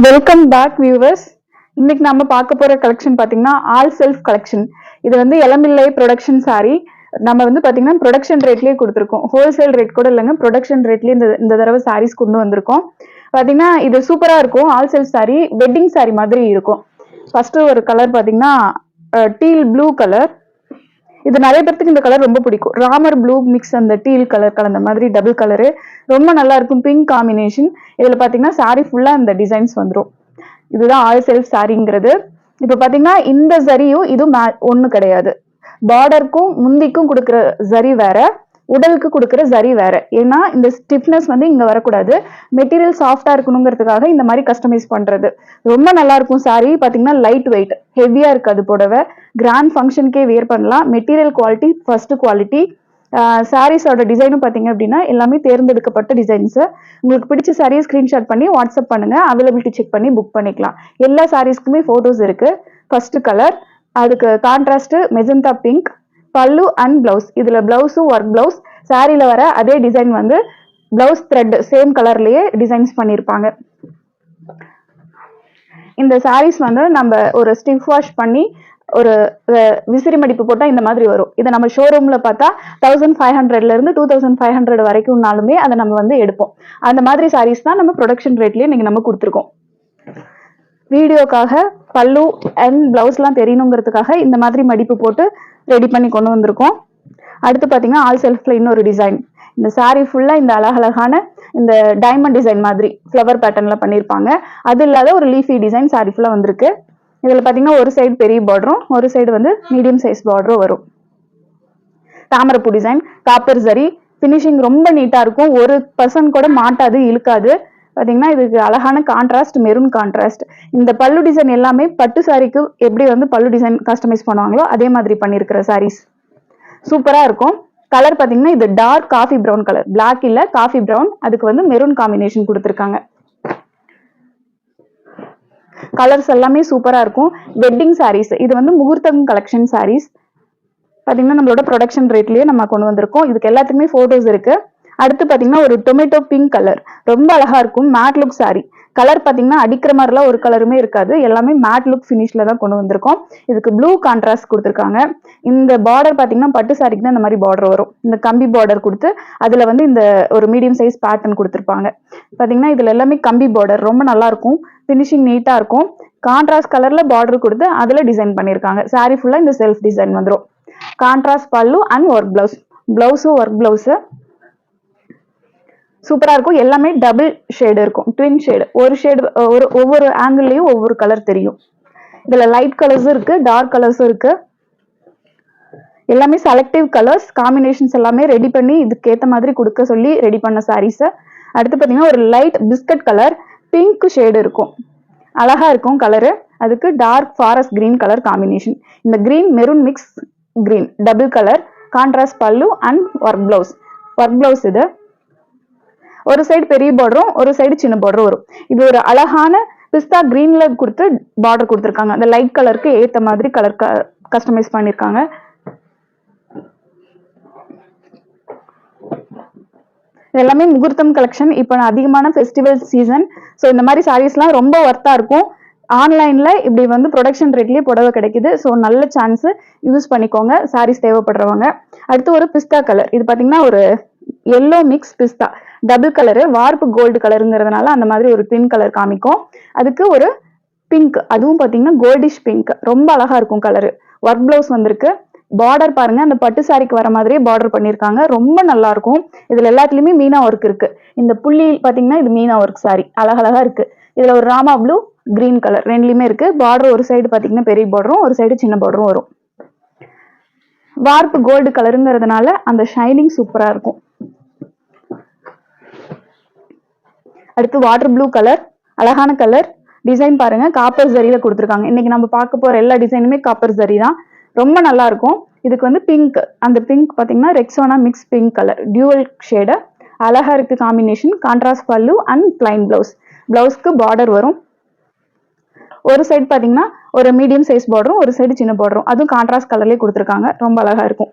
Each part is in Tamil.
வெல்கம் பேக் வியூவர்ஸ் இன்னைக்கு நம்ம பார்க்க போற கலெக்ஷன் பாத்தீங்கன்னா ஆல் செல்ஃப் கலெக்ஷன் இது வந்து இளமில்லை ப்ரொடக்ஷன் சாரி நம்ம வந்து பாத்தீங்கன்னா ப்ரொடக்ஷன் ரேட்லயே கொடுத்துருக்கோம். ஹோல்சேல் ரேட் கூட இல்லைங்க. ப்ரொடக்ஷன் ரேட்லயே இந்த இந்த தடவை சாரீஸ் கொண்டு வந்திருக்கோம். பாத்தீங்கன்னா இது சூப்பரா இருக்கும். All self saree wedding saree மாதிரி இருக்கும். ஃபர்ஸ்ட் ஒரு கலர் பாத்தீங்கன்னா டீல் ப்ளூ கலர் இது நிறைய பேர்த்துக்கு இந்த கலர் ரொம்ப பிடிக்கும். ராமர் ப்ளூ மிக்ஸ் அந்த டீல் கலர் கலந்த மாதிரி டபுள் கலரு ரொம்ப நல்லா இருக்கும். பிங்க் காம்பினேஷன் இதுல பாத்தீங்கன்னா சாரீ ஃபுல்லா இந்த டிசைன்ஸ் வந்துடும் இதுதான் ஆல் செல்ஃப் சாரிங்கிறது இப்ப பாத்தீங்கன்னா இந்த சரியும் இதுவும் ஒண்ணு கிடையாது. பார்டருக்கும் முந்திக்கும் கொடுக்குற சரி வேற. உடலுக்கு கொடுக்குற சரி வேற. ஏன்னா இந்த ஸ்டிஃப்னஸ் வந்து இங்க வரக்கூடாது. மெட்டீரியல் சாஃப்டா இருக்கணுங்கிறதுக்காக இந்த மாதிரி கஸ்டமைஸ் பண்றது. ரொம்ப நல்லா இருக்கும் saree. பாத்தீங்கன்னா லைட் வெயிட் ஹெவியா இருக்காது புடவை. கிராண்ட் ஃபங்க்ஷனுக்கே வியர் பண்ணலாம். மெட்டீரியல் குவாலிட்டி ஃபர்ஸ்ட் குவாலிட்டி சாரீஸோட டிசைனும் பார்த்தீங்க அப்படின்னா எல்லாமே தேர்ந்தெடுக்கப்பட்ட டிசைன்ஸ் உங்களுக்கு பிடிச்ச சாரியை ஸ்க்ரீன்ஷாட் பண்ணி வாட்ஸ்அப் பண்ணுங்க. அவைலபிலிட்டி செக் பண்ணி புக் பண்ணிக்கலாம். எல்லா சாரீஸ்க்குமே ஃபோட்டோஸ் இருக்கு. ஃபர்ஸ்ட் கலர் அதுக்கு கான்ட்ராஸ்ட் மெஜந்தா பிங்க் பல்லு அண்ட் பிளவுஸ் இதுல பிளவுஸும் ஒர்க் பிளவுஸ் சாரியில வர அதே டிசைன் வந்து பிளவுஸ் த்ரெட் சேம் கலர்லயே டிசைன்ஸ் பண்ணியிருப்பாங்க இந்த சாரீஸ் வந்து நம்ம ஒரு ஸ்டிஃப் வாஷ் பண்ணி ஒரு விசிறி மடிப்பு போட்டால் இந்த மாதிரி வரும். இதை நம்ம ஷோரூமில் பார்த்தா தௌசண்ட் ஃபைவ் ஹண்ட்ரட்லேருந்து டூ தௌசண்ட் ஃபைவ் ஹண்ட்ரட் வரைக்கும்னாலுமே அதை நம்ம வந்து எடுப்போம். அந்த மாதிரி சாரீஸ் தான் நம்ம ப்ரொடக்ஷன் ரேட்லேயே நீங்கள் நம்ம கொடுத்துருக்கோம். வீடியோக்காக பல்லு அண்ட் பிளவுஸ்லாம் தெரியணுங்கிறதுக்காக இந்த மாதிரி மடிப்பு போட்டு ரெடி பண்ணி கொண்டு வந்திருக்கோம். அடுத்து பார்த்தீங்கன்னா ஆல் செல்ஃபில் இன்னொரு டிசைன் இந்த சாரீ ஃபுல்லாக இந்த அழகழகான இந்த டைமண்ட் டிசைன் மாதிரி ஃப்ளவர் பேட்டர்னில் பண்ணியிருப்பாங்க அது இல்லாத ஒரு லீஃபி டிசைன் saree ஃபுல்லாக வந்திருக்கு. இதில் பார்த்தீங்கன்னா ஒரு சைடு பெரிய பார்டரும் ஒரு சைடு வந்து மீடியம் சைஸ் பார்டரும் வரும். தாமரைப்பூ டிசைன் காப்பர் சரி ஃபினிஷிங் ரொம்ப நீட்டாக இருக்கும். ஒரு பர்சன் கூட மாட்டாது இழுக்காது. பார்த்தீங்கன்னா இதுக்கு அழகான கான்ட்ராஸ்ட் மெரூன் கான்ட்ராஸ்ட் இந்த பல்லு டிசைன் எல்லாமே பட்டு சாரிக்கு எப்படி வந்து பல்லு டிசைன் கஸ்டமைஸ் பண்ணுவாங்களோ அதே மாதிரி பண்ணியிருக்கிற சாரீஸ் சூப்பராக இருக்கும். கலர் பார்த்தீங்கன்னா இது dark coffee brown colour black இல்ல காஃபி பிரவுன் அதுக்கு வந்து மெரூன் காம்பினேஷன் கொடுத்துருக்காங்க. கலர்ஸ் எல்லாமே சூப்பராக இருக்கும். வெட்டிங் சாரீஸ் இது வந்து முகூர்த்தம் கலெக்ஷன் சாரீஸ் பார்த்தீங்கன்னா நம்மளோட ப்ரொடக்ஷன் ரேட்லயே நம்ம கொண்டு வந்திருக்கோம். இதுக்கு எல்லாத்துக்குமே ஃபோட்டோஸ் இருக்குது அடுத்து பாத்தீங்கன்னா ஒரு டொமேட்டோ பிங்க் கலர் ரொம்ப அழகா இருக்கும். மேட் லுக் சாரி கலர் பாத்தீங்கன்னா அடிக்கிற மாதிரிலாம் ஒரு கலருமே இருக்காது. எல்லாமே மேட் லுக் ஃபினிஷில் தான் கொண்டு வந்திருக்கோம். இதுக்கு ப்ளூ கான்ட்ராஸ்ட் கொடுத்துருக்காங்க. இந்த பார்டர் பாத்தீங்கன்னா பட்டு சாரிக்கு தான் இந்த மாதிரி பார்டர் வரும். இந்த கம்பி பார்டர் கொடுத்து அதுல வந்து இந்த ஒரு மீடியம் சைஸ் பேட்டர்ன் கொடுத்துருப்பாங்க. பாத்தீங்கன்னா இதுல எல்லாமே கம்பி பார்டர் ரொம்ப நல்லா இருக்கும். ஃபினிஷிங் நீட்டா இருக்கும். கான்ட்ராஸ்ட் கலர்ல பார்டர் கொடுத்து அதுல டிசைன் பண்ணியிருக்காங்க சாரி ஃபுல்லா இந்த செல்ஃப் டிசைன் வந்துடும் கான்ட்ராஸ்ட் பல்லு அண்ட் ஒர்க் பிளவுஸ் பிளவுஸும் ஒர்க் ப்ளவுஸு சூப்பரா இருக்கும். எல்லாமே டபுள் ஷேடு இருக்கும். ட்வின் ஷேடு ஒரு ஷேடு ஒரு ஒவ்வொரு ஆங்கிள்லயும் ஒவ்வொரு கலர் தெரியும். இதுல லைட் கலர்ஸும் இருக்கு டார்க் கலர்ஸும் இருக்கு. எல்லாமே செலக்டிவ் கலர்ஸ் காம்பினேஷன்ஸ் எல்லாமே ரெடி பண்ணி இதுக்கு ஏத்த மாதிரி கொடுக்க சொல்லி ரெடி பண்ண சாரீஸ் அடுத்து பாத்தீங்கன்னா ஒரு light biscuit colour pink shade இருக்கும். அழகா இருக்கும் கலரு அதுக்கு dark forest green colour combination இந்த green maroon mix green double colour contrast பல்லு and work blouse work blouse இது. ஒரு சைடு பெரிய பார்டரும் ஒரு சைடு சின்ன பார்டரும் வரும். இது ஒரு அழகான பிஸ்தா கிரீன்ல கொடுத்து பார்டர் கொடுத்துருக்காங்க. அந்த லைட் கலருக்கு ஏத்த மாதிரி கலர் கஸ்டமைஸ் பண்ணிருக்காங்க. எல்லாமே முகூர்த்தம் கலெக்ஷன் இப்போ நான் அதிகமான ஃபெஸ்டிவல் சீசன் ஸோ இந்த மாதிரி சாரீஸ்லாம் ரொம்ப ஒர்த்தாக இருக்கும். ஆன்லைனில் இப்படி வந்து ப்ரொடக்ஷன் ரேட்லேயே புடவை கிடைக்குது. ஸோ நல்ல சான்ஸு யூஸ் பண்ணிக்கோங்க. சாரீஸ் தேவைப்படுறவங்க. அடுத்து ஒரு பிஸ்தா கலர் இது பார்த்தீங்கன்னா ஒரு எல்லோ மிக்ஸ் பிஸ்தா டபுள் கலரு வார்ப்பு கோல்டு கலருங்கிறதுனால அந்த மாதிரி ஒரு ட்வின் கலர் காமிக்கும். அதுக்கு ஒரு பிங்க் அதுவும் பார்த்தீங்கன்னா கோல்டிஷ் பிங்க் ரொம்ப அழகா இருக்கும் கலரு ஒர்க் பிளவுஸ் வந்திருக்கு. பார்டர் பாருங்க அந்த பட்டு சாரிக்கு வர மாதிரியே பார்டர் பண்ணியிருக்காங்க ரொம்ப நல்லா இருக்கும். இதுல எல்லாத்துலயுமே மீனா ஒர்க் இருக்கு. இந்த புள்ளி பாத்தீங்கன்னா இது மீனா ஒர்க் சாரி அழகழகா இருக்கு. இதுல ஒரு ராமா ப்ளூ கிரீன் கலர் ரெண்டுலயுமே இருக்கு. பார்டர் ஒரு சைடு பாத்தீங்கன்னா பெரிய பார்டரும் ஒரு சைடு சின்ன பார்டரும் வரும். வார்ப்பு கோல்டு கலருங்கிறதுனால அந்த ஷைனிங் சூப்பரா இருக்கும். அடுத்து வாட்டர் ப்ளூ கலர் அழகான கலர் டிசைன் பாருங்க காப்பர் ஜரியில கொடுத்துருக்காங்க. இன்னைக்கு நம்ம பார்க்க போற எல்லா டிசைனுமே காப்பர் ஜரி தான். ரொம்ப நல்லா இருக்கும். இதுக்கு வந்து பிங்க் அந்த பிங்க் பாத்தீங்கன்னா Rexona mix pink colour dual shade அழகா இருக்கு காம்பினேஷன் கான்ட்ராஸ்ட் பல்லு அண்ட் பிளைன் பிளவுஸ் பிளவுஸ்க்கு பார்டர் வரும். ஒரு சைடு பாத்தீங்கன்னா ஒரு மீடியம் சைஸ் பார்டரும் ஒரு சைடு சின்ன பார்டரும் அதுவும் கான்ட்ராஸ்ட் கலர்லேயே கொடுத்துருக்காங்க. ரொம்ப அழகா இருக்கும்.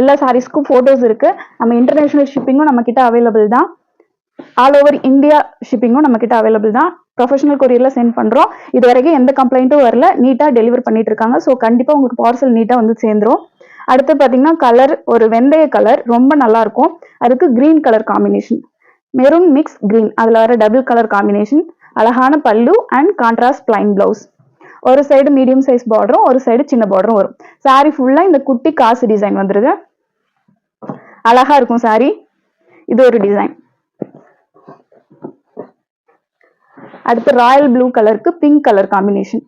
எல்லா சாரீஸ்க்கும் போட்டோஸ் இருக்கு. நம்ம இன்டர்நேஷனல் ஷிப்பிங்கும் நம்ம கிட்ட அவைலபிள் தான். ஆல் ஓவர் இந்தியா ஷிப்பிங்கும் நம்ம கிட்ட அவைலபிள் தான். ப்ரொஃபஷனல் கொரியர்ல சென்ட் பண்றோம். இது வரைக்கும் எந்த கம்ப்ளைண்ட்டும் வரல. நீட்டா டெலிவர் பண்ணிட்டு இருக்காங்க. ஸோ கண்டிப்பா உங்களுக்கு பார்சல் நீட்டா வந்து சேர்ந்துரும். அடுத்து பார்த்தீங்கன்னா கலர் ஒரு வெந்தய கலர் ரொம்ப நல்லா இருக்கும். அதுக்கு green colour combination maroon mix green அதில் வர டபுள் கலர் காம்பினேஷன் அழகான பல்லு அண்ட் கான்ட்ராஸ்ட் பிளைன் பிளவுஸ் ஒரு சைடு மீடியம் சைஸ் பார்டரும் ஒரு சைடு சின்ன பார்டரும் வரும். சாரி ஃபுல்லாக இந்த குட்டி காசு டிசைன் வந்துருது. அழகா இருக்கும் சாரி இது ஒரு டிசைன் அடுத்து ராயல் ப்ளூ கலருக்கு பிங்க் கலர் காம்பினேஷன்.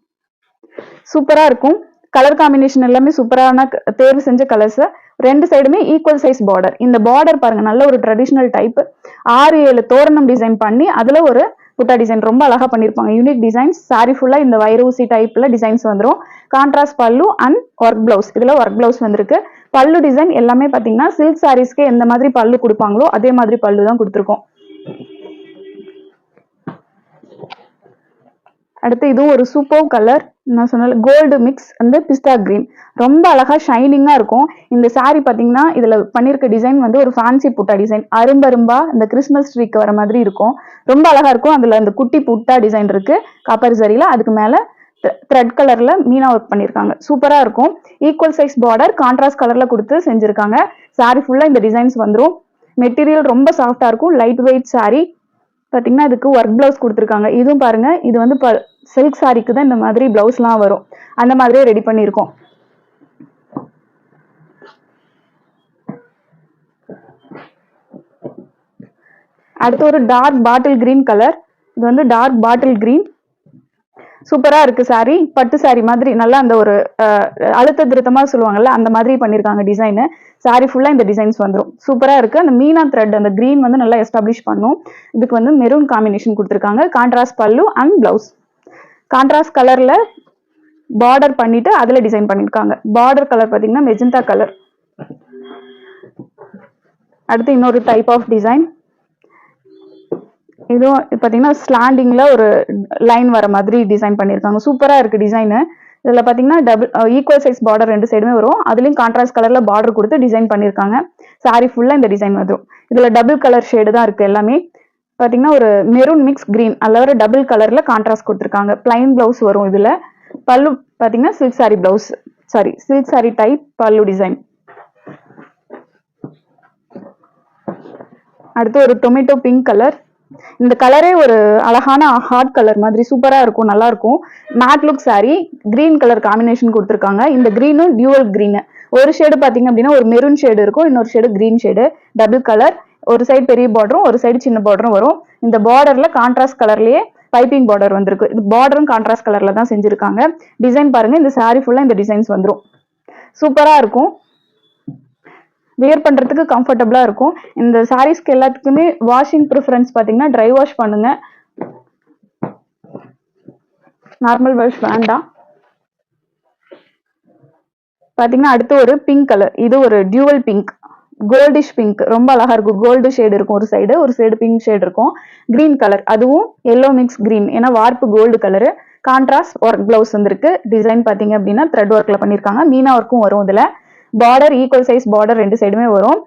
சூப்பரா இருக்கும். கலர் காம்பினேஷன் எல்லாமே சூப்பரான க- தேர்வு செஞ்ச கலர்ஸ் ரெண்டு சைடுமே ஈக்குவல் சைஸ் பார்டர் இந்த பார்டர் பாருங்க நல்ல ஒரு ட்ரெடிஷ்னல் டைப் ஆறு ஏழு தோரணம் டிசைன் பண்ணி அதுல ஒரு புட்டா டிசைன் ரொம்ப அழகா பண்ணிருப்பாங்க. யூனிக் டிசைன்ஸ் சாரி ஃபுல்லா இந்த வைரூசி டைப்ல டிசைன்ஸ் வந்துரும். கான்ட்ராஸ்ட் பல்லு அண்ட் ஒர்க் பிளவுஸ் இதுல ஒர்க் பிளவுஸ் வந்திருக்கு. பல்லு டிசைன் எல்லாமே பாத்தீங்கன்னா சில்க் சாரீஸ்க்கு எந்த மாதிரி பல்லு கொடுப்பாங்களோ அதே மாதிரி பல்லு தான் கொடுத்துருக்கோம். அடுத்து இதுவும் ஒரு சூப்பர் கலர் நான் சொன்ன கோல்டு மிக்ஸ் வந்து பிஸ்தா கிரீன் ரொம்ப அழகாக ஷைனிங்காக இருக்கும். இந்த saree பார்த்தீங்கன்னா இதில் பண்ணிருக்க டிசைன் வந்து ஒரு ஃபேன்சி புட்டா டிசைன் அரும்பரும்பா இந்த கிறிஸ்மஸ் ட்ரீக்கு வர மாதிரி இருக்கும். ரொம்ப அழகாக இருக்கும். அதில் அந்த குட்டி புட்டா டிசைன் இருக்குது காப்பர் சரியில அதுக்கு மேலே த்ரெட் கலரில் மீனா ஒர்க் பண்ணியிருக்காங்க சூப்பராக இருக்கும். ஈக்குவல் சைஸ் பார்டர் கான்ட்ராஸ்ட் கலரில் கொடுத்து செஞ்சுருக்காங்க. saree ஃபுல்லாக இந்த டிசைன்ஸ் வந்துடும் மெட்டீரியல் ரொம்ப சாஃப்டாக இருக்கும். Light weight saree. பார்த்தீங்கன்னா இதுக்கு ஒர்க் பிளவுஸ் கொடுத்துருக்காங்க. இதுவும் பாருங்கள் இது வந்து சில்க் சாரிக்கு தான் இந்த மாதிரி பிளவுஸ்லாம் வரும். அந்த மாதிரியே ரெடி பண்ணியிருக்கோம். அடுத்து ஒரு டார்க் பாட்டில் கிரீன் கலர் இது வந்து டார்க் பாட்டில் கிரீன் சூப்பராக இருக்குது saree. பட்டு saree மாதிரி நல்லா அந்த ஒரு அழுத்த திருத்தமாக சொல்லுவாங்கல்ல அந்த மாதிரி பண்ணியிருக்காங்க டிசைனு saree ஃபுல்லாக இந்த டிசைன்ஸ் வந்துடும் சூப்பராக இருக்குது அந்த மீனா த்ரெட் அந்த க்ரீன் வந்து நல்லா எஸ்டாப்ளிஷ் பண்ணும். இதுக்கு வந்து மெரூன் காம்பினேஷன் கொடுத்துருக்காங்க. கான்ட்ராஸ்ட் பல்லு அண்ட் பிளவுஸ் கான்ட்ராஸ்ட் கலர்ல பார்டர் பண்ணிட்டு அதுல டிசைன் பண்ணிருக்காங்க. பார்டர் கலர் பாத்தீங்கன்னா மெஜந்தா கலர் அடுத்து இன்னொரு டைப் ஆஃப் டிசைன் இதுவும் இது பாத்தீங்கன்னா ஸ்லாண்டிங்ல ஒரு லைன் வர மாதிரி டிசைன் பண்ணிருக்காங்க. சூப்பரா இருக்கு டிசைனு இதுல பாத்தீங்கன்னா டபுள் ஈக்குவல் சைஸ் பார்டர் ரெண்டு சைடுமே வரும். அதுலயும் கான்ட்ராஸ்ட் கலர்ல பார்டர் கொடுத்து டிசைன் பண்ணிருக்காங்க. சாரி ஃபுல்லா இந்த டிசைன் வந்துடும் இதுல டபுள் கலர் ஷேடு தான் இருக்கு எல்லாமே. பார்த்தீங்கன்னா ஒரு மெரூன் மிக்ஸ் க்ரீன் அதுல ஒரு டபுள் கலரில் கான்ட்ராஸ்ட் கொடுத்துருக்காங்க. பிளைன் ப்ளவுஸ் வரும் இதில். பல்லு பார்த்தீங்கன்னா silk sari blouse sari silk sari type pallu design அடுத்து ஒரு டொமேட்டோ பிங்க் கலர் இந்த கலரே ஒரு அழகான ஹாட் கலர் மாதிரி சூப்பராக இருக்கும் நல்லா இருக்கும் matte look saree green colour combination கொடுத்துருக்காங்க. இந்த க்ரீனும் டியூவல் க்ரீனு ஒரு ஷேடு பார்த்தீங்க அப்படின்னா ஒரு மெரூன் ஷேடு இருக்கும் இன்னொரு shade green shade double colour ஒரு சைடு பெரிய பார்டரும் ஒரு சைடு சின்ன பார்டரும் வரும். இந்த பார்டர்ல கான்ட்ராஸ்ட் கலர்லயே பைப்பிங் பார்டர் வந்திருக்கு. இது பார்டரும் கான்ட்ராஸ்ட் கலர்ல தான் செஞ்சிருக்காங்க. டிசைன் பாருங்க இந்த சாரி ஃபுல்லா இந்த டிசைன்ஸ் வந்துடும் சூப்பரா இருக்கும். வியர் பண்றதுக்கு கம்ஃபர்டபுளா இருக்கும். இந்த சாரீஸ்க்கு எல்லாத்துக்குமே வாஷிங் ப்ரிஃபரன்ஸ் பாத்தீங்கன்னா ட்ரை வாஷ் பண்ணுங்க. நார்மல் வாஷ் வேண்டாம். பாத்தீங்கன்னா அடுத்து ஒரு பிங்க் கலர் இது ஒரு டியூவல் பிங்க் கோல்டிஷ் பிங்க் ரொம்ப அழகா இருக்கும். கோல்டு ஷேடு இருக்கும் ஒரு சைடு ஒரு சைடு பிங்க் ஷேடு இருக்கும். கிரீன் கலர் அதுவும் எல்லோ மிக்ஸ் கிரீன் ஏன்னா warp gold colour contrast work blouse வந்திருக்கு. டிசைன் பாத்தீங்க அப்படின்னா த்ரெட் ஒர்க்ல பண்ணிருக்காங்க. மீனா ஒர்க்கும் வரும் இதுல. பார்டர் ஈக்குவல் சைஸ் பார்டர் ரெண்டு சைடுமே வரும்.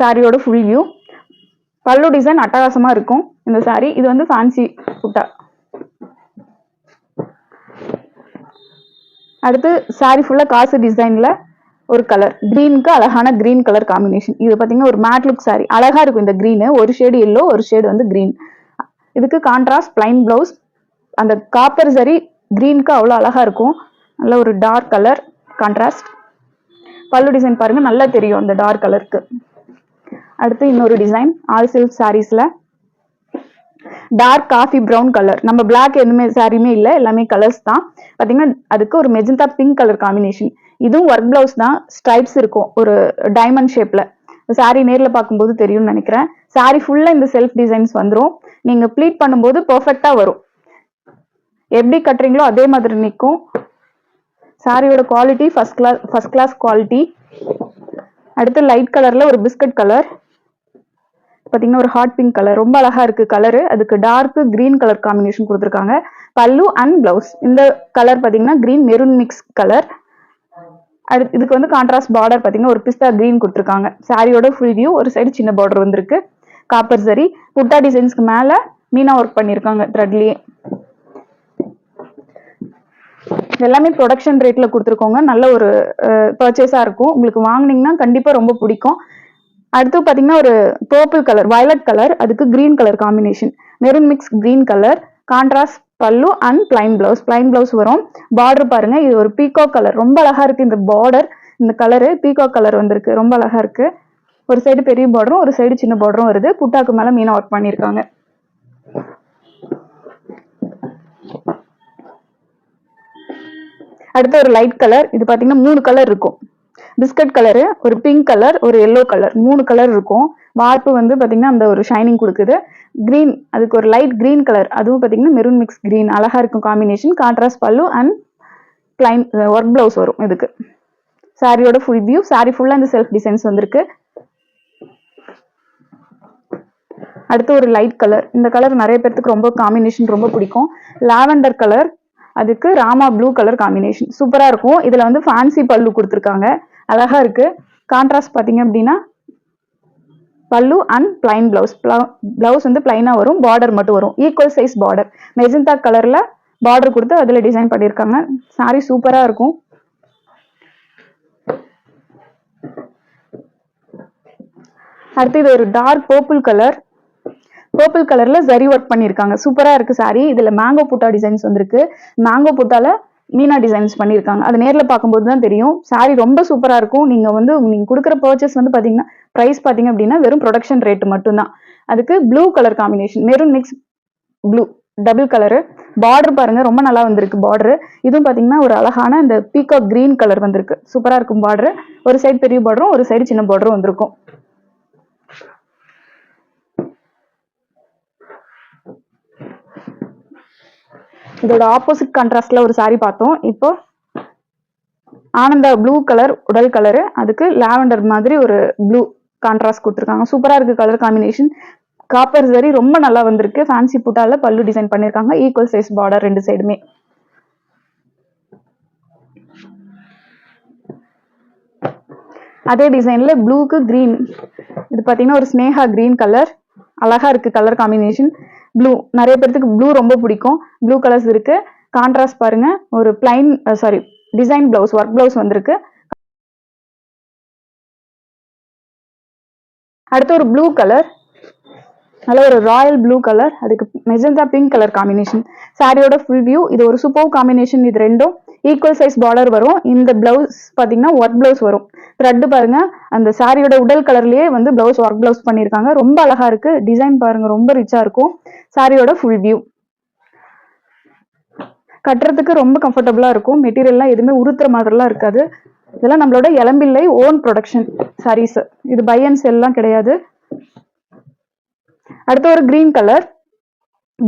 சாரியோட ஃபுல் வியூ பல்லு டிசைன் அட்டகாசமா இருக்கும். இந்த சாரி இது வந்து ஃபேன்சி புட்டா அடுத்து சாரி ஃபுல்லா காசு டிசைன்ல ஒரு கலர் கிரீனுக்கு அழகான கிரீன் கலர் காம்பினேஷன் இது பார்த்தீங்கன்னா ஒரு மேட் லுக் சாரி அழகா இருக்கும் இந்த க்ரீனு ஒரு ஷேடு எல்லோ ஒரு ஷேடு வந்து க்ரீன் இதுக்கு கான்ட்ராஸ்ட் பிளைன் பிளவுஸ் அந்த காப்பர் சரி கிரீனுக்கு அவ்வளோ அழகா இருக்கும். நல்ல ஒரு dark colour contrast pallu design பாருங்க நல்லா தெரியும் அந்த டார்க் கலருக்கு அடுத்து இன்னொரு டிசைன் ஆல் சில்க் சாரீஸ்ல டார்க் காஃபி ப்ரௌன் கலர் நம்ம பிளாக் எதுவுமே சாரியுமே இல்லை. எல்லாமே கலர்ஸ் தான். பார்த்தீங்கன்னா அதுக்கு ஒரு மெஜந்தா பிங்க் கலர் காம்பினேஷன் இதுவும் ஒர்க் பிளவுஸ் தான் ஸ்ட்ரைப்ஸ் இருக்கும் ஒரு டைமண்ட் ஷேப்ல சாரீ நேரில் பார்க்கும்போது தெரியும்னு நினைக்கிறேன். சாரீ ஃபுல்லா இந்த செல்ஃப் டிசைன்ஸ் வந்துடும் நீங்க ப்ளீட் பண்ணும்போது பெர்ஃபெக்ட்டா வரும். எப்படி கட்டுறீங்களோ அதே மாதிரி நிற்கும் சாரியோட quality first class first class quality அடுத்து லைட் கலர்ல ஒரு பிஸ்கட் கலர் பார்த்தீங்கன்னா ஒரு ஹாட் பிங்க் கலர் ரொம்ப அழகா இருக்கு கலரு அதுக்கு டார்க் கிரீன் கலர் காம்பினேஷன் கொடுத்துருக்காங்க. பல்லு அண்ட் பிளவுஸ் இந்த கலர் பார்த்தீங்கன்னா கிரீன் மெரூன் மிக்ஸ் கலர் அடுத்து இதுக்கு வந்து கான்ட்ராஸ்ட் பார்டர் பார்த்தீங்கன்னா ஒரு பிஸ்தா கிரீன் கொடுத்துருக்காங்க. சாரியோட ஃபுல் வியூ ஒரு சைடு சின்ன பார்டர் வந்திருக்கு. காப்பர் சரி புட்டா டிசைன்ஸ்க்கு மேல மீனா ஒர்க் பண்ணியிருக்காங்க த்ரெட்லேயே எல்லாமே ப்ரொடக்ஷன் ரேட்டில் கொடுத்துருக்கோங்க. நல்ல ஒரு பர்ச்சேஸாக இருக்கும். உங்களுக்கு வாங்குனீங்கன்னா கண்டிப்பாக ரொம்ப பிடிக்கும். அடுத்து பார்த்தீங்கன்னா ஒரு பர்பிள் கலர் வயலட் கலர் அதுக்கு green colour combination maroon mix green colour contrast pallu and plain blouse plain blouse வரும். பார்டர் பாருங்க. இது ஒரு பீகோ கலர் ரொம்ப அழகா இருக்கு இந்த பார்டர் இந்த கலரு பீகோ கலர் வந்திருக்கு. ரொம்ப அழகா இருக்கு. ஒரு சைடு பெரிய பார்டரும் ஒரு சைடு சின்ன பார்டரும் வருது. புட்டாக்கு மேல மீனா ஒர்க் பண்ணியிருக்காங்க. அடுத்து ஒரு லைட் கலர் இது பாத்தீங்கன்னா மூணு கலர் இருக்கும். பிஸ்கட் கலரு ஒரு பிங்க் கலர் ஒரு எல்லோ கலர் மூணு கலர் இருக்கும். வார்ப்பு வந்து பார்த்தீங்கன்னா அந்த ஒரு ஷைனிங் கொடுக்குது. க்ரீன் அதுக்கு ஒரு லைட் க்ரீன் கலர் அதுவும் பார்த்தீங்கன்னா மெரூன் மிக்ஸ் கிரீன் அழகாக இருக்கும் combination contrast pallu and plain work blouse வரும் இதுக்கு. சாரியோட ஃபுல் வியூ சாரி ஃபுல்லாக இந்த செல்ஃப் டிசைன்ஸ் வந்திருக்கு. அடுத்து ஒரு லைட் கலர் இந்த கலர் நிறைய பேர்த்துக்கு ரொம்ப காம்பினேஷன் ரொம்ப பிடிக்கும். லாவெண்டர் கலர் அதுக்கு ராமா ப்ளூ கலர் காம்பினேஷன் சூப்பராக இருக்கும். இதில் வந்து ஃபேன்சி பல்லு கொடுத்துருக்காங்க. அழகா இருக்கு. கான்ட்ராஸ்ட் பார்த்தீங்க அப்படின்னா பல்லு அண்ட் பிளைன் பிளவுஸ் பிளவுஸ் வந்து பிளைனா வரும் பார்டர் மட்டும் வரும். ஈக்குவல் சைஸ் பார்டர் மெஜந்தா கலர்ல பார்டர் கொடுத்து அதுல டிசைன் பண்ணியிருக்காங்க. சாரி சூப்பரா இருக்கும். அடுத்து இது ஒரு டார்க் பர்பிள் கலர் பர்பிள் கலர்ல ஜரி ஒர்க் பண்ணியிருக்காங்க. சூப்பரா இருக்கு சாரி இதுல மேங்கோ புட்டா டிசைன்ஸ் வந்திருக்கு. மேங்கோ புட்டால மீனா டிசைன்ஸ் பண்ணியிருக்காங்க. அது நேரில் பார்க்கும்போது தான் தெரியும். சாரி ரொம்ப சூப்பராக இருக்கும். நீங்கள் வந்து நீங்கள் கொடுக்குற பர்ச்சேஸ் வந்து பார்த்தீங்கன்னா ப்ரைஸ் பார்த்தீங்க அப்படின்னா வெறும் ப்ரொடக்ஷன் ரேட் மட்டும்தான். அதுக்கு blue colour combination maroon mix blue double colour border பாருங்க ரொம்ப நல்லா வந்திருக்கு பார்டரு இதுவும் பார்த்தீங்கன்னா ஒரு அழகான இந்த பீகாக் கிரீன் கலர் வந்திருக்கு. சூப்பராக இருக்கும் பார்டரு ஒரு சைடு பெரிய பார்டரும் ஒரு சைடு சின்ன பார்டரும் வந்திருக்கும். இதோட ஆப்போசிட் கான்ட்ராஸ்ட்ல ஒரு சாரி பார்த்தோம். இப்போ ஆனந்தா ப்ளூ கலர் உடல் கலரு அதுக்கு லாவெண்டர் மாதிரி ஒரு ப்ளூ கான்ட்ராஸ்ட் கொடுத்துருக்காங்க. சூப்பராக இருக்கு கலர் காம்பினேஷன் காப்பர் சரி ரொம்ப நல்லா வந்திருக்கு. ஃபேன்சி புட்டால பல்லு டிசைன் பண்ணியிருக்காங்க ஈக்குவல் சைஸ் பார்டர் ரெண்டு சைடுமே அதே டிசைன்ல ப்ளூக்கு கிரீன் இது பார்த்தீங்கன்னா ஒரு ஸ்னேகா கிரீன் கலர் அழகா இருக்கு கலர் காம்பினேஷன் ப்ளூ நிறைய பேர்த்துக்கு ப்ளூ ரொம்ப பிடிக்கும். ப்ளூ கலர்ஸ் இருக்கு. கான்ட்ராஸ்ட் பாருங்க. ஒரு plain sari design blouse work blouse வந்திருக்கு. அடுத்து ஒரு ப்ளூ கலர் நல்ல ஒரு ராயல் ப்ளூ கலர் அதுக்கு மெஜந்தா பிங்க் கலர் காம்பினேஷன் சாரியோட ஃபுல் வியூ இது ஒரு சூப்பர் காம்பினேஷன் இது ரெண்டும் ஈக்குவல் சைஸ் பார்டர் வரும். இந்த பிளவுஸ் பார்த்தீங்கன்னா ஒர்க் பிளவுஸ் வரும். த்ரெட் பாருங்க. அந்த சாரியோட உடல் கலர்லயே வந்து பிளவுஸ் ஒர்க் பிளவுஸ் பண்ணியிருக்காங்க ரொம்ப அழகா இருக்கு. டிசைன் பாருங்க. ரொம்ப ரிச்சா இருக்கும். சாரியோட ஃபுல் வியூ கட்டுறதுக்கு ரொம்ப கம்ஃபர்டபுளா இருக்கும். மெட்டீரியல்லாம் எதுவுமே உறுத்துற மாதிரிலாம் இருக்காது. இதெல்லாம் நம்மளோட இளம்பிள்ளை ஓன் ப்ரொடக்ஷன் சாரீஸ் இது பை அண்ட் செல்லாம் கிடையாது. அடுத்து ஒரு கிரீன் கலர்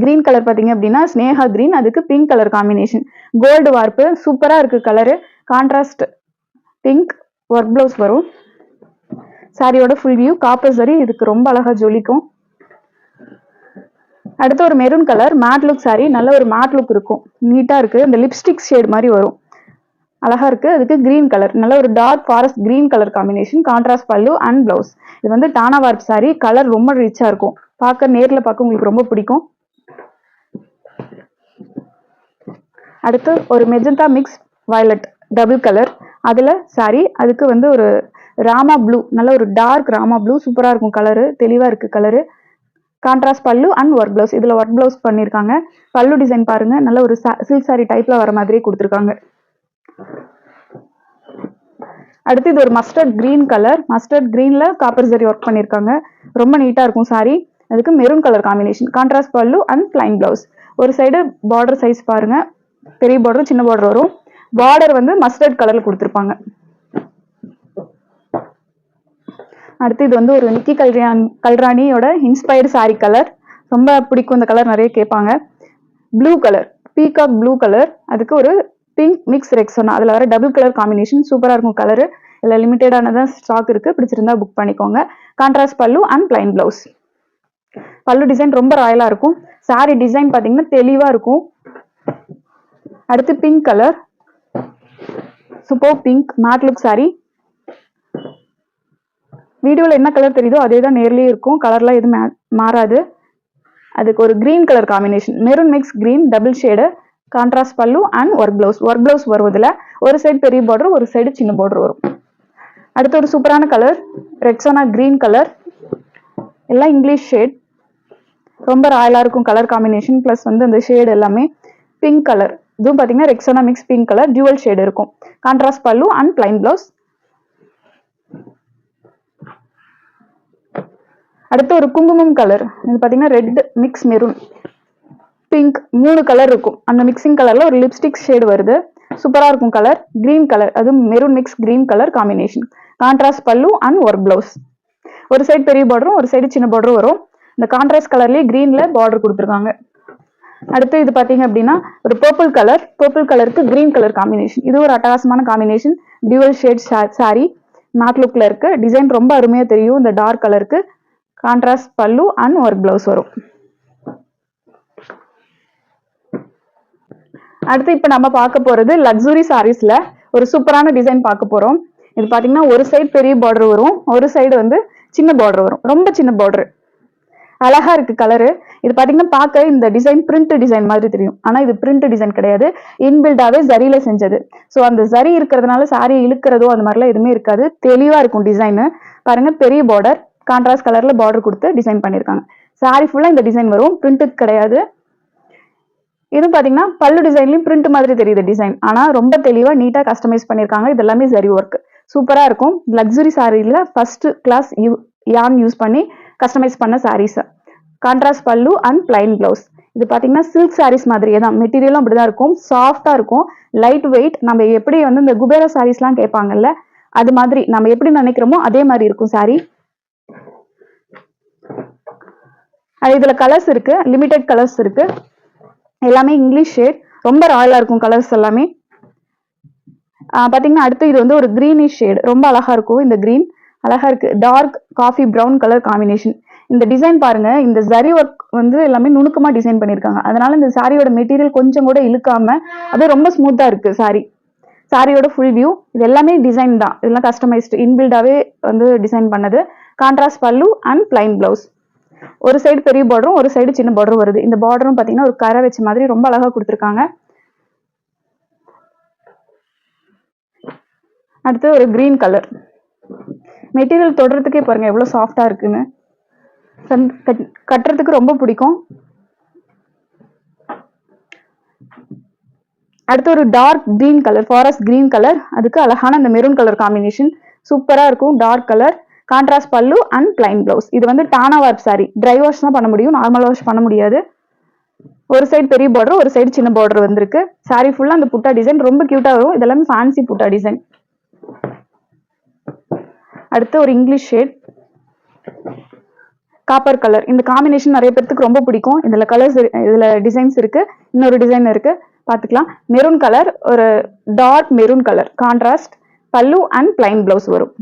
கிரீன் கலர் பாத்தீங்க அப்படின்னா ஸ்னேகா கிரீன் அதுக்கு pink colour combination gold warp சூப்பரா இருக்கு colour contrast pink work blouse வரும். சாரியோட ஃபுல் வியூ காப்பர் சரி இதுக்கு ரொம்ப அழகா ஜொலிக்கும். அடுத்து ஒரு maroon colour matte look sari நல்ல ஒரு மேட் லுக் இருக்கும். நீட்டா இருக்கு இந்த லிப்ஸ்டிக் ஷேட் மாதிரி வரும். அழகா இருக்கு அதுக்கு கிரீன் கலர் நல்ல ஒரு dark forest green colour combination contrast pallu and blouse இது வந்து டானா வார்ப் சாரி கலர் ரொம்ப ரிச்சா இருக்கும். பார்க்க நேரில் பார்க்க உங்களுக்கு ரொம்ப பிடிக்கும். அடுத்து ஒரு magenta mix violet double colour அதில் சாரி அதுக்கு வந்து ஒரு ராமா ப்ளூ நல்ல ஒரு டார்க் ராமா ப்ளூ சூப்பராக இருக்கும் கலரு தெளிவாக இருக்குது colour contrast pallu and work blouse இதில் ஒர்க் ப்ளவுஸ் பண்ணியிருக்காங்க பல்லு டிசைன் பாருங்கள் நல்ல ஒரு சில்க் சாரி டைப்பில் வர மாதிரி கொடுத்துருக்காங்க. அடுத்து இது ஒரு மஸ்டர்ட் கிரீன் கலர் மஸ்டர்ட் க்ரீனில் காப்பர் சரி ஒர்க் பண்ணியிருக்காங்க ரொம்ப நீட்டாக இருக்கும் சாரி அதுக்கு maroon colour combination contrast pallu and plain blouse ஒரு சைடு பார்டர் சைஸ் பாருங்கள் பெரிய பார்டர் சின்ன பார்டர் வரும். பார்டர் வந்து மஸ்டர்ட் கலர்ல கொடுத்துருப்பாங்க. அடுத்து இது வந்து ஒரு நிக்கி கல்யாண் கல்ராணியோட இன்ஸ்பயர்டு சாரி கலர் ரொம்ப பிடிக்கும் இந்த கலர் நிறைய கேட்பாங்க. Blue colour peacock blue colour அதுக்கு ஒரு பிங்க் மிக்ஸ் ரெக்ஸோனா அதில் வர டபுள் கலர் காம்பினேஷன் சூப்பராக இருக்கும் கலரு இதில் லிமிட்டடானதான் ஸ்டாக் இருக்குது பிடிச்சிருந்தா புக் பண்ணிக்கோங்க. Contrast pallu and plain blouse pallu design ரொம்ப ராயலாக இருக்கும். சாரி டிசைன் பார்த்தீங்கன்னா தெளிவாக இருக்கும். அடுத்து pink colour super pink matte look sari வீடியோவில் என்ன கலர் தெரியுதோ அதே தான் நேர்லேயே இருக்கும். கலர்லாம் எதுவும் மா- மாறாது. அதுக்கு ஒரு green colour combination maroon mix green double shade contrast pallu and work blouse work blouse வருவதில் ஒரு சைடு பெரிய பார்டர் ஒரு சைடு சின்ன பார்டர் வரும். அடுத்து ஒரு சூப்பரான கலர் ரெக்ஸோனா கிரீன் கலர் எல்லாம் இங்கிலீஷ் ஷேட் ரொம்ப ராயலாக இருக்கும் கலர் காம்பினேஷன் ப்ளஸ் வந்து அந்த ஷேடு எல்லாமே பிங்க் கலர் இதுவும் பார்த்தீங்கன்னா Rexona mix pink colour dual shade இருக்கும். Contrast pallu and plain blouse அடுத்து ஒரு குங்குமம் கலர் இது பார்த்தீங்கன்னா ரெட் மிக்ஸ் மெரூன் பிங்க் மூணு கலர் இருக்கும். அந்த மிக்சிங் கலர்ல ஒரு லிப்ஸ்டிக் ஷேடு வருது. சூப்பரா இருக்கும் கலர் கிரீன் கலர் அது maroon mix green colour combination contrast pallu and work blouse ஒரு சைடு பெரிய பார்டரும் ஒரு சைடு சின்ன பார்டரும் வரும். இந்த கான்ட்ராஸ்ட் கலர்லயே கிரீன்ல பார்டர் கொடுத்துருக்காங்க. அடுத்து இது பார்த்தீங்க அப்படின்னா ஒரு பர்பிள் கலர் பர்பிள் கலருக்கு கிரீன் கலர் காம்பினேஷன் இது ஒரு அட்டகாசமான combination dual shade sari matte லுக்கில் இருக்கு. டிசைன் ரொம்ப அருமையாக தெரியும். இந்த டார்க் கலருக்கு கான்ட்ராஸ்ட் பல்லு அண்ட் ஒர்க் பிளவுஸ் வரும். அடுத்து இப்போ நம்ம பார்க்க போகிறது லக்ஸுரி சாரீஸில் ஒரு சூப்பரான டிசைன் பார்க்க போகிறோம் இது பார்த்தீங்கன்னா ஒரு சைடு பெரிய பார்டர் வரும். ஒரு சைடு வந்து சின்ன பார்டர் வரும். ரொம்ப சின்ன பார்டர் அழகா இருக்கு கலரு இது பாத்தீங்கன்னா பார்க்க இந்த டிசைன் பிரிண்ட் டிசைன் மாதிரி தெரியும். ஆனா இது பிரிண்ட் டிசைன் கிடையாது. இன்பில்டாவே ஜரியில செஞ்சது. ஸோ அந்த ஜரி இருக்கிறதுனால சாரி இழுக்கிறதோ அந்த மாதிரிலாம் எதுவுமே இருக்காது. தெளிவா இருக்கும் டிசைனு பாருங்க பெரிய பார்டர் கான்ட்ராஸ்ட் கலர்ல பார்டர் கொடுத்து டிசைன் பண்ணியிருக்காங்க. சாரி ஃபுல்லா இந்த டிசைன் வரும். பிரிண்ட் கிடையாது. இது பாத்தீங்கன்னா பல்லு டிசைன்லயும் பிரிண்ட் மாதிரி தெரியுது டிசைன் ஆனா ரொம்ப தெளிவா நீட்டா கஸ்டமைஸ் பண்ணிருக்காங்க இது எல்லாமே சரி ஒர்க் சூப்பரா இருக்கும். லக்ஸுரி சாரீல ஃபர்ஸ்ட் கிளாஸ் யான் யூஸ் பண்ணி கஸ்டமைஸ் பண்ண சாரீஸை contrast pallu and plain blouse இது பார்த்தீங்கன்னா சில்க் சாரீஸ் மாதிரியே தான். மெட்டீரியலும் அப்படிதான் இருக்கும். சாஃப்டாக இருக்கும். லைட் வெயிட் நம்ம எப்படி வந்து இந்த குபேர சாரீஸ்லாம் கேட்பாங்கல்ல அது மாதிரி நம்ம எப்படி நினைக்கிறோமோ அதே மாதிரி இருக்கும் சாரி இதில் கலர்ஸ் இருக்கு. லிமிடெட் கலர்ஸ் இருக்கு. எல்லாமே இங்கிலீஷ் ஷேட் ரொம்ப ராயலாக இருக்கும் கலர்ஸ் எல்லாமே. பார்த்தீங்கன்னா அடுத்து இது வந்து ஒரு க்ரீனிஷ் ஷேடு ரொம்ப அழகாக இருக்கும் இந்த க்ரீன் அழகா இருக்கு. Dark coffee brown colour combination இந்த டிசைன் பாருங்க. இந்த ஜரி ஒர்க் வந்து எல்லாமே நுணுக்கமா டிசைன் பண்ணிருக்காங்க. அதனால இந்த சாரியோட மெட்டீரியல் கொஞ்சம் கூட இழுக்காம அப்படியே ரொம்ப ஸ்மூத்தா இருக்கு சாரி சாரியோட ஃபுல் வியூ இது எல்லாமே டிசைன் தான். இதெல்லாம் கஸ்டமைஸ்டு இன்பில்டாவே வந்து டிசைன் பண்ணது. Contrast pallu and plain blouse ஒரு சைடு பெரிய பார்டரும் ஒரு சைடு சின்ன பார்டரும் வருது. இந்த பார்டரும் பாத்தீங்கன்னா ஒரு கரை வச்ச மாதிரி ரொம்ப அழகா கொடுத்துருக்காங்க. அடுத்து ஒரு கிரீன் கலர் மெட்டீரியல் தொடுறதுக்கே பாருங்க எவ்வளோ சாஃப்டாக இருக்குன்னு. சன்- கட்- கட்டுறதுக்கு ரொம்ப பிடிக்கும். அடுத்து ஒரு dark green colour forest green colour அதுக்கு அழகான அந்த மெரூன் கலர் காம்பினேஷன் சூப்பராக இருக்கும் dark colour contrast pallu and plain blouse இது வந்து டானா வார்ப் சாரி ட்ரை வாஷ் தான் பண்ண முடியும் நார்மல் வாஷ் பண்ண முடியாது. ஒரு சைடு பெரிய பார்டர் ஒரு சைடு சின்ன பார்டர் வந்திருக்கு. சாரி ஃபுல்லாக அந்த புட்டா டிசைன் ரொம்ப கியூட்டா வரும். இதெல்லாமே ஃபேன்சி புட்டா டிசைன் அடுத்து ஒரு இங்கிலீஷ் ஷேட். காப்பர் கலர் இந்த காம்பினேஷன் நிறைய பேர்த்துக்கு ரொம்ப பிடிக்கும். இதுல கலர்ஸ் இதுல டிசைன்ஸ் இருக்கு. இன்னொரு டிசைன் இருக்கு. பாத்துக்கலாம் மெரூன் கலர் ஒரு dark maroon colour contrast pallu and plain blouse வரும்.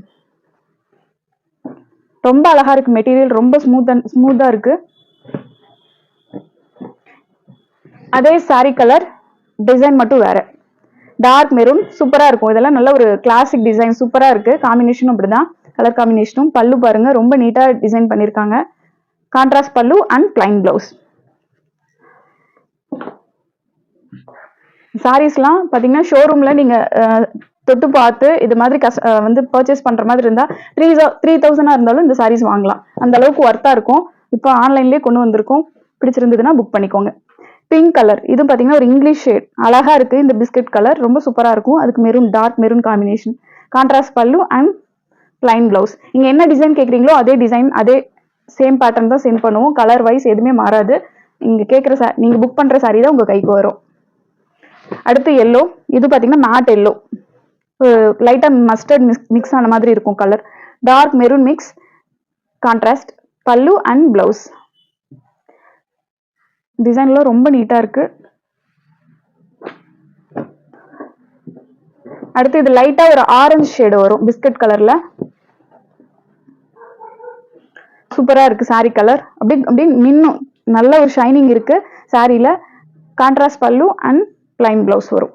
ரொம்ப அழகா இருக்கு. மெட்டீரியல் ரொம்ப ஸ்மூத் ஸ்மூத்தா இருக்கு. அதே சாரி கலர் டிசைன் மட்டும் வேற. டார்க் மெரூன் சூப்பரா இருக்கும். இதெல்லாம் நல்ல ஒரு கிளாசிக் டிசைன் சூப்பரா இருக்கு. காம்பினேஷனும் அப்படிதான். கலர் காம்பினேஷனும் பல்லு பாருங்க ரொம்ப நீட்டாக டிசைன் பண்ணியிருக்காங்க கான்ட்ராஸ்ட் பல்லு அண்ட் பிளைன் பிளவுஸ் சாரீஸ்லாம் பார்த்தீங்கன்னா ஷோரூமில் நீங்கள் தொட்டு பார்த்து இது மாதிரி கஸ் வந்து பர்ச்சேஸ் பண்ணுற மாதிரி இருந்தால் த்ரீ த்ரீ தௌசண்டாக இருந்தாலும் இந்த சாரீஸ் வாங்கலாம். அந்த அளவுக்கு ஒர்த்தாக இருக்கும். இப்போ ஆன்லைன்லேயே கொண்டு வந்திருக்கோம். பிடிச்சிருந்ததுன்னா புக் பண்ணிக்கோங்க. பிங்க் கலர் இது பார்த்தீங்கன்னா ஒரு இங்கிலீஷ் ஷேட் அழகாக இருக்குது இந்த பிஸ்கட் கலர் ரொம்ப சூப்பராக இருக்கும். அதுக்கு maroon dark maroon combination contrast pallu and plain blouse நீங்கள் என்ன டிசைன் கேட்குறீங்களோ அதே டிசைன் அதே சேம் பேட்டர்ன் தான் சென்ட் பண்ணுவோம். கலர் வைஸ் எதுவுமே மாறாது. நீங்க கேட்குற சா நீங்க புக் பண்ற சாரி தான் உங்க கைக்கு வரும். அடுத்து எல்லோ இது பார்த்தீங்கன்னா மேட் எல்லோ லைட்டா மஸ்டர்ட் மிக்ஸ் ஆன மாதிரி இருக்கும் colour dark maroon mix contrast pallu and blouse டிசைன்லாம் ரொம்ப நீட்டா இருக்கு. அடுத்து இது லைட்டா ஒரு ஆரஞ்சு ஷேடு வரும் பிஸ்கட் கலர்ல சூப்பரா இருக்கு சாரீ கலர் அப்படி அப்படியே மின்னும் நல்ல ஒரு ஷைனிங் இருக்கு சாரியில் கான்ட்ராஸ்ட் பல்லு அண்ட் பிளைன் ப்ளவுஸ் வரும்.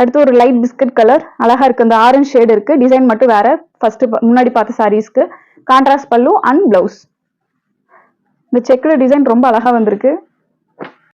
அடுத்து ஒரு லைட் பிஸ்கட் கலர் அழகா இருக்கு. அந்த ஆரஞ்சு ஷேடு இருக்கு. டிசைன் மட்டும் வேற. ஃபர்ஸ்ட் முன்னாடி பார்த்த சாரீஸ்க்கு கான்ட்ராஸ்ட் பல்லு அண்ட் பிளவுஸ் இந்த செக்கில் டிசைன் ரொம்ப அழகா வந்திருக்கு.